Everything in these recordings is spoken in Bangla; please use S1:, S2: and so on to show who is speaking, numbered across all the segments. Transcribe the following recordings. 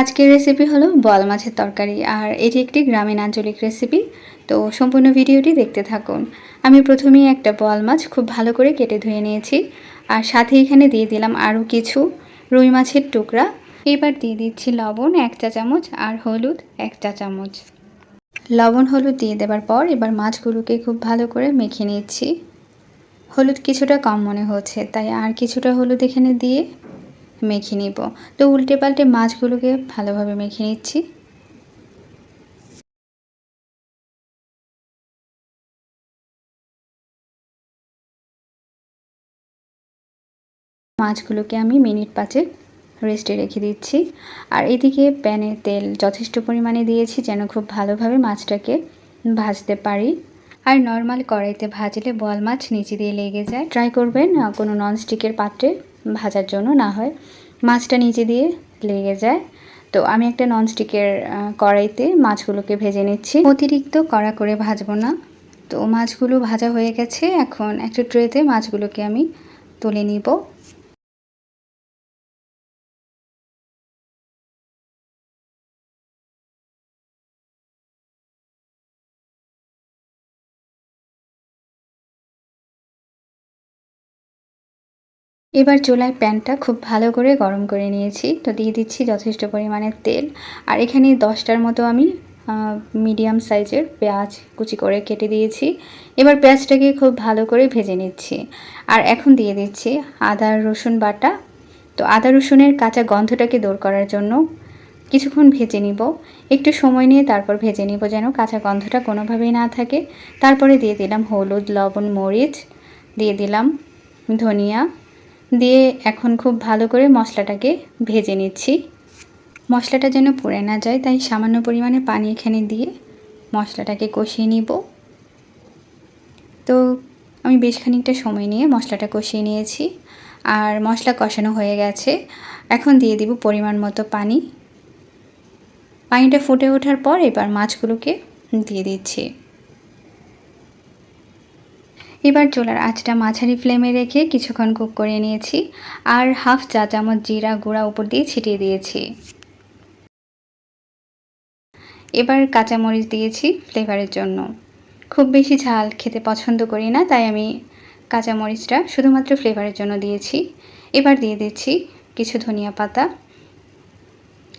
S1: আজকের রেসিপি হলো বল মাছের তরকারি। আর এটি একটি গ্রামীণ আঞ্চলিক রেসিপি তো সম্পূর্ণ ভিডিওটি দেখতে থাকুন। আমি প্রথমেই একটা বল মাছ খুব ভালো করে কেটে ধুয়ে নিয়েছি। আর সাথে এখানে দিয়ে দিলাম আরও কিছু রুই মাছের টুকরা। এবার দিয়ে দিচ্ছি লবণ এক চা চামচ আর হলুদ এক চা চামচ। লবণ হলুদ দিয়ে দেওয়ার পর এবার মাছগুলোকে খুব ভালো করে মেখে নিচ্ছি। হলুদ কিছুটা কম মনে হচ্ছে, তাই আর কিছুটা হলুদ এখানে দিয়ে মেখে নিব। তো উল্টে পাল্টে মাছগুলোকে ভালোভাবে মেখে নিচ্ছি। মাছগুলোকে আমি মিনিট পাঁচেক রেস্টে রেখে দিচ্ছি। আর এদিকে প্যানে তেল যথেষ্ট পরিমাণে দিয়েছি যেন খুব ভালোভাবে মাছটাকে ভাজতে পারি। আর নর্মাল কড়াইতে ভাজলে বল মাছ নিচে দিয়ে লেগে যায়। ট্রাই করবেন কোনো ননস্টিকের পাত্রে। ভাজার জন্য না হয়। মাছটা নিচে দিয়ে লেগে যায়। তো আমি একটা ননস্টিকের কড়াইতে মাছগুলোকে ভেজে নিচ্ছি। অতিরিক্ত কড়া করে ভাজবো না। তো মাছগুলো ভাজা হয়ে গেছে। এখন একটা ট্রেতে মাছগুলোকে আমি তুলে নিব। এবার চুলায় প্যানটা খুব ভালো করে গরম করে নিয়েছি। তো দিয়ে দিচ্ছি যথেষ্ট পরিমাণে তেল। আর এখানে দশটার মতো আমি মিডিয়াম সাইজের পেঁয়াজ কুচি করে কেটে দিয়েছি। এবার পেঁয়াজটাকে খুব ভালো করে ভেজে নিচ্ছি। আর এখন দিয়ে দিচ্ছি আদা, রসুন বাটা। তো আদা, রসুনের কাঁচা গন্ধটাকে দূর করার জন্য কিছুক্ষণ ভেজে নিব। একটু সময় নিয়ে তারপর ভেজে নিব যেন কাঁচা গন্ধটা কোনোভাবেই না থাকে। তারপরে দিয়ে দিলাম হলুদ, লবণ, মরিচ। দিয়ে দিলাম ধনিয়া। দিয়ে এখন খুব ভালো করে মশলাটাকে ভেজে নিচ্ছি। মশলাটা যেন পুড়ে না যায়, তাই সামান্য পরিমাণে পানি এখানে দিয়ে মশলাটাকে কষিয়ে নিব। তো আমি বেশ খানিকটা সময় নিয়ে মশলাটা কষিয়ে নিয়েছি, আর মশলা কষানো হয়ে গেছে। এখন দিয়ে দিব পরিমাণ মতো পানি। পানিটা ফুটে ওঠার পর এবার মাছগুলোকে দিয়ে দিচ্ছি। এবার চুলার আঁচটা মাঝারি ফ্লেমে রেখে কিছুক্ষণ কুক করে নিয়েছি আর হাফ চা চামচ জিরা গুঁড়া উপর দিয়ে ছিটিয়ে দিয়েছি। এবার কাঁচামরিচ দিয়েছি ফ্লেভারের জন্য। খুব বেশি ঝাল খেতে পছন্দ করি না, তাই আমি কাঁচামরিচটা শুধুমাত্র ফ্লেভারের জন্য দিয়েছি। এবার দিয়ে দিচ্ছি কিছু ধনিয়া পাতা।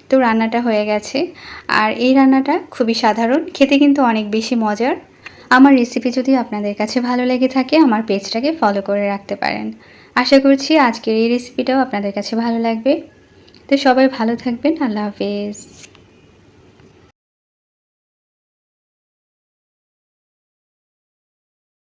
S1: তো রান্নাটা হয়ে গেছে। আর এই রান্নাটা খুবই সাধারণ, খেতে কিন্তু অনেক বেশি মজার। আমার রেসিপি যদি আপনাদের কাছে ভালো লেগে থাকে, আমার পেজটাকে ফলো করে রাখতে পারেন। আশা করছি আজকের এই রেসিপিটাও আপনাদের কাছে ভালো লাগবে। তো সবাই ভালো থাকবেন, আল্লাহ হাফেজ।